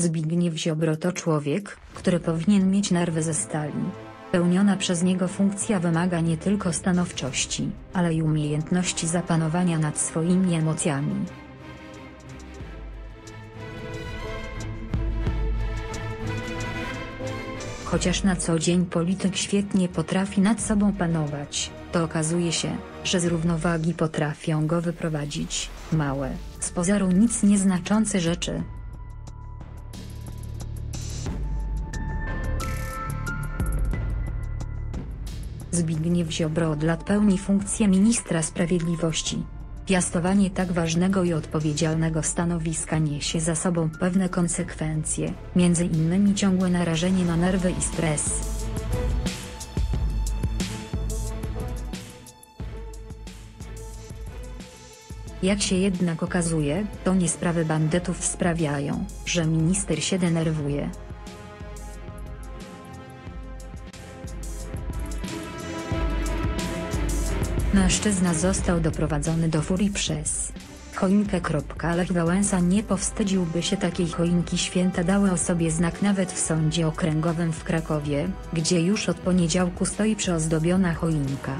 Zbigniew Ziobro to człowiek, który powinien mieć nerwy ze stali. Pełniona przez niego funkcja wymaga nie tylko stanowczości, ale i umiejętności zapanowania nad swoimi emocjami. Chociaż na co dzień polityk świetnie potrafi nad sobą panować, to okazuje się, że z równowagi potrafią go wyprowadzić małe, z pozoru nic nieznaczące rzeczy. Zbigniew Ziobro od lat pełni funkcję ministra sprawiedliwości. Piastowanie tak ważnego i odpowiedzialnego stanowiska niesie za sobą pewne konsekwencje, między innymi ciągłe narażenie na nerwy i stres. Jak się jednak okazuje, to nie sprawy bandytów sprawiają, że minister się denerwuje. Mężczyzna został doprowadzony do furii przez choinkę. Lech Wałęsa nie powstydziłby się takiej choinki święta dały o sobie znak nawet w sądzie okręgowym w Krakowie, gdzie już od poniedziałku stoi przyozdobiona choinka.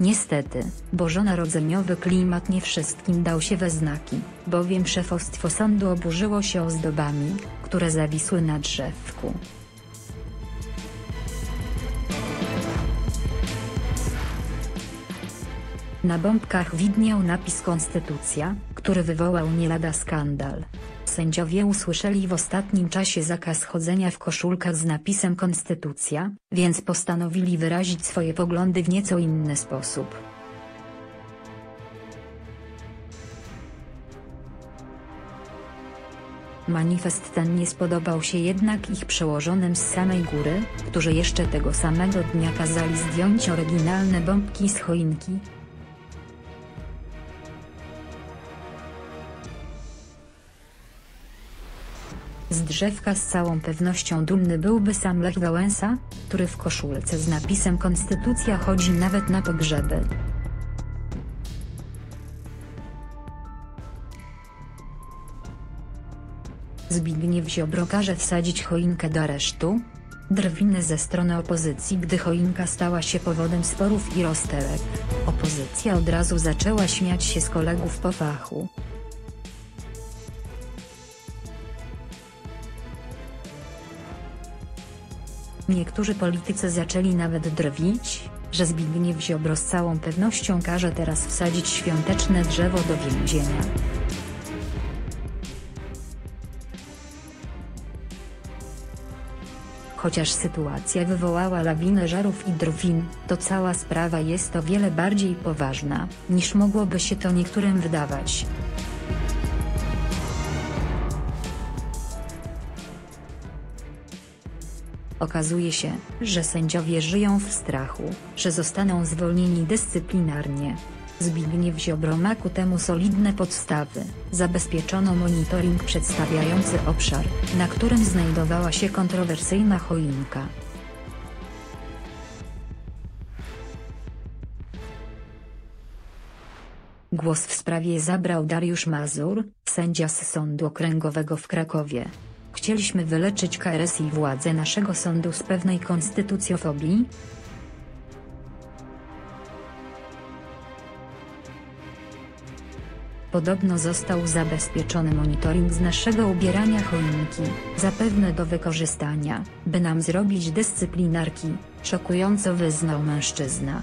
Niestety, bożonarodzeniowy klimat nie wszystkim dał się we znaki, bowiem szefostwo sądu oburzyło się ozdobami, które zawisły na drzewku. Na bombkach widniał napis Konstytucja, który wywołał nie lada skandal. Sędziowie usłyszeli w ostatnim czasie zakaz chodzenia w koszulkach z napisem Konstytucja, więc postanowili wyrazić swoje poglądy w nieco inny sposób. Manifest ten nie spodobał się jednak ich przełożonym z samej góry, którzy jeszcze tego samego dnia kazali zdjąć oryginalne bombki z choinki, Z drzewka z całą pewnością dumny byłby sam Lech Wałęsa, który w koszulce z napisem Konstytucja chodzi nawet na pogrzeby. Zbigniew Ziobro każe wsadzić choinkę do aresztu? Drwiny ze strony opozycji gdy choinka stała się powodem sporów i rozterek. Opozycja od razu zaczęła śmiać się z kolegów po fachu. Niektórzy politycy zaczęli nawet drwić, że Zbigniew Ziobro z całą pewnością każe teraz wsadzić świąteczne drzewo do więzienia. Chociaż sytuacja wywołała lawinę żarów i drwin, to cała sprawa jest o wiele bardziej poważna, niż mogłoby się to niektórym wydawać. Okazuje się, że sędziowie żyją w strachu, że zostaną zwolnieni dyscyplinarnie. Zbigniew Ziobro ma ku temu solidne podstawy, zabezpieczono monitoring przedstawiający obszar, na którym znajdowała się kontrowersyjna choinka. Głos w sprawie zabrał Dariusz Mazur, sędzia z Sądu Okręgowego w Krakowie. Chcieliśmy wyleczyć KRS i władze naszego sądu z pewnej konstytucjofobii? Podobno został zabezpieczony monitoring z naszego ubierania choinki, zapewne do wykorzystania, by nam zrobić dyscyplinarki, szokująco wyznał mężczyzna.